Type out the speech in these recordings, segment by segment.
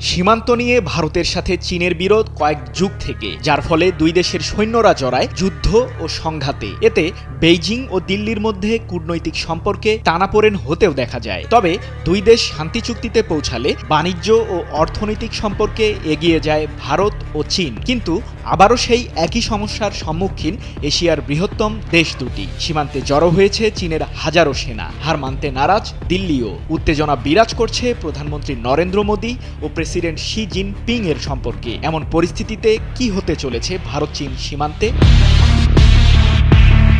সীমান্ত নিয়ে ভারতের সাথে চীনের বিরোধ কয়েক যুগ থেকে, যার ফলে দুই দেশের সৈন্যরা জড়ায় যুদ্ধ ও সংঘাতে। এতে বেইজিং ও দিল্লির মধ্যে কূটনৈতিক সম্পর্কে টানাপোড়েন হতেও দেখা যায়। তবে দুই দেশ শান্তি চুক্তিতে পৌঁছালে বাণিজ্য ও অর্থনৈতিক সম্পর্কে এগিয়ে যায় ভারত ও চীন। কিন্তু আবারও সেই একই সমস্যার সম্মুখীন এশিয়ার বৃহত্তম দেশ দুটি। সীমান্তে জড়ো হয়েছে চীনের হাজারো সেনা। হার মানতে নারাজ দিল্লিও। উত্তেজনা বিরাজ করছে প্রধানমন্ত্রী নরেন্দ্র মোদী ও প্রেসিডেন্ট শি জিনপিং এর সম্পর্কে। এমন পরিস্থিতিতে কি হতে চলেছে ভারত চীন সীমান্তে?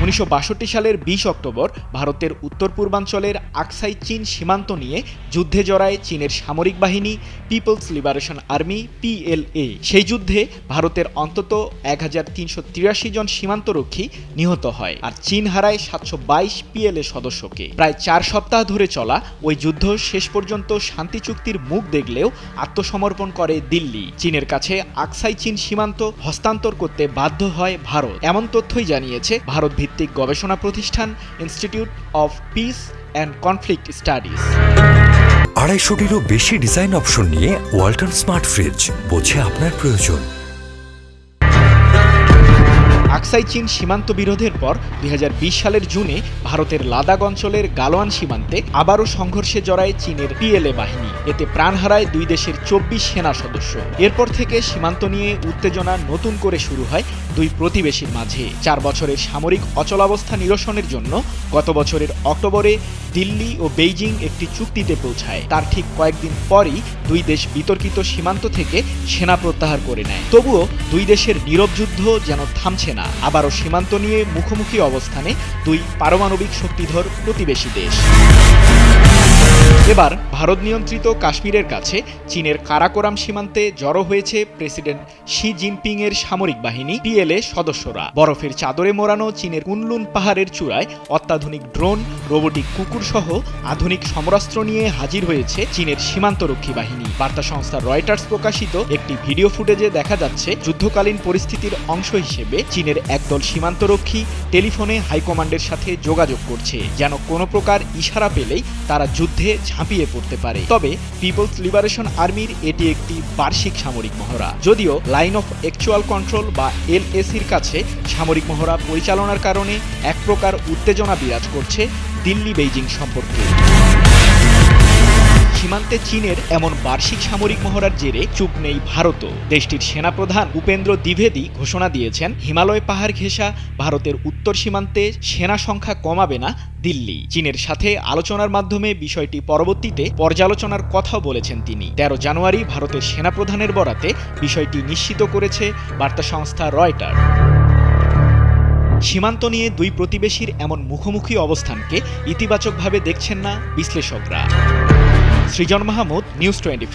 উনিশশো বাষট্টি সালের বিশ অক্টোবর ভারতের উত্তর পূর্বাঞ্চলের আকসাই চীন সীমান্ত নিয়ে যুদ্ধে জড়ায় চীনের সামরিক বাহিনী, পিপলস লিবারেশন আর্মি, পিএলএ। সেই যুদ্ধে ভারতের অন্তত এক হাজার তিনশো তিরাশি জন সীমান্তরক্ষী নিহত হয় আর চীন হারায় সাতশো বাইশ পিএলএ সদস্যকে। প্রায় চার সপ্তাহ ধরে চলা ওই যুদ্ধ শেষ পর্যন্ত শান্তি চুক্তির মুখ দেখলেও আত্মসমর্পণ করে দিল্লি। চীনের কাছে আকসাই চীন সীমান্ত হস্তান্তর করতে বাধ্য হয় ভারত। এমন তথ্যই জানিয়েছে ভারত ভিত্তিক গবেষণা প্রতিষ্ঠান institute of peace and conflict studies. আড়াইশোটিরও বেশি ডিজাইন অপশন নিয়ে ওয়াল্টন স্মার্ট ফ্রিজ বোঝে আপনার প্রয়োজন। আকসাই চীন সীমান্ত বিরোধের পর দু হাজার বিশ সালের জুনে ভারতের লাদাখ অঞ্চলের গালোয়ান সীমান্তে আবারও সংঘর্ষে জড়ায় চীনের পিএলএ বাহিনী। এতে প্রাণ হারায় দুই দেশের চব্বিশ সেনা সদস্য। এরপর থেকে সীমান্ত নিয়ে উত্তেজনা নতুন করে শুরু হয় দুই প্রতিবেশীর মাঝে। চার বছরের সামরিক অচলাবস্থা নিরসনের জন্য গত বছরের অক্টোবরে দিল্লি ও বেইজিং একটি চুক্তিতে পৌঁছায়। তার ঠিক কয়েকদিন পরই দুই দেশ বিতর্কিত সীমান্ত থেকে সেনা প্রত্যাহার করে নেয়। তবুও দুই দেশের নীরব যুদ্ধ যেন থামছে না, আবারও সীমান্ত নিয়ে মুখোমুখি অবস্থানে দুই পারমাণবিক শক্তিধর প্রতিবেশী দেশ। এবার ভারত নিয়ন্ত্রিত কাশ্মীরের কাছে চীনের কারাকোরাম সীমান্তে জড়ো হয়েছে প্রেসিডেন্ট শি জিনপিং এর সামরিক বাহিনী, পিএলএ সদস্যরা। বরফের চাদরে মোড়ানো চীনের কুনলুন পাহাড়ের চূড়ায় অত্যাধুনিক ড্রোন, রোবোটিক কুকুর সহ আধুনিক সমরাস্ত্র নিয়ে হাজির হয়েছে চীনের সীমান্তরক্ষী বাহিনী। বার্তা সংস্থা রয়টার্স প্রকাশিত একটি ভিডিও ফুটেজে দেখা যাচ্ছে যুদ্ধকালীন পরিস্থিতির অংশ হিসেবে চীনের একদল সীমান্তরক্ষী টেলিফোনে হাইকমান্ডের সাথে যোগাযোগ করছে। যেন কোনো প্রকার ইশারা পেলেই তারা যুদ্ধে ঝাঁপিয়ে পড়তে পারে। তবে পিপলস লিবারেশন আর্মির এটি একটি বার্ষিক সামরিক মহড়া। যদিও লাইন অফ অ্যাকচুয়াল কন্ট্রোল বা এলএসির কাছে সামরিক মহড়া পরিচালনার কারণে এক প্রকার উত্তেজনা বিরাজ করছে দিল্লি বেইজিং সম্পর্কে। সীমান্তে চীনের এমন বার্ষিক সামরিক মহড়ার জেরে চুপ নেই ভারতও। দেশটির সেনাপ্রধান উপেন্দ্র দ্বিবেদী ঘোষণা দিয়েছেন, হিমালয় পাহাড় ঘেঁষা ভারতের উত্তর সীমান্তে সেনা সংখ্যা কমাবে না দিল্লি। চীনের সাথে আলোচনার মাধ্যমে বিষয়টি পরবর্তীতে পর্যালোচনার কথাও বলেছেন তিনি। তেরো জানুয়ারি ভারতের সেনাপ্রধানের বরাতে বিষয়টি নিশ্চিত করেছে বার্তা সংস্থা রয়টার। সীমান্ত নিয়ে দুই প্রতিবেশীর এমন মুখোমুখি অবস্থানকে ইতিবাচকভাবে দেখছেন না বিশ্লেষকরা। সৃজন মাহমুদ নিউজ টোয়েন্টি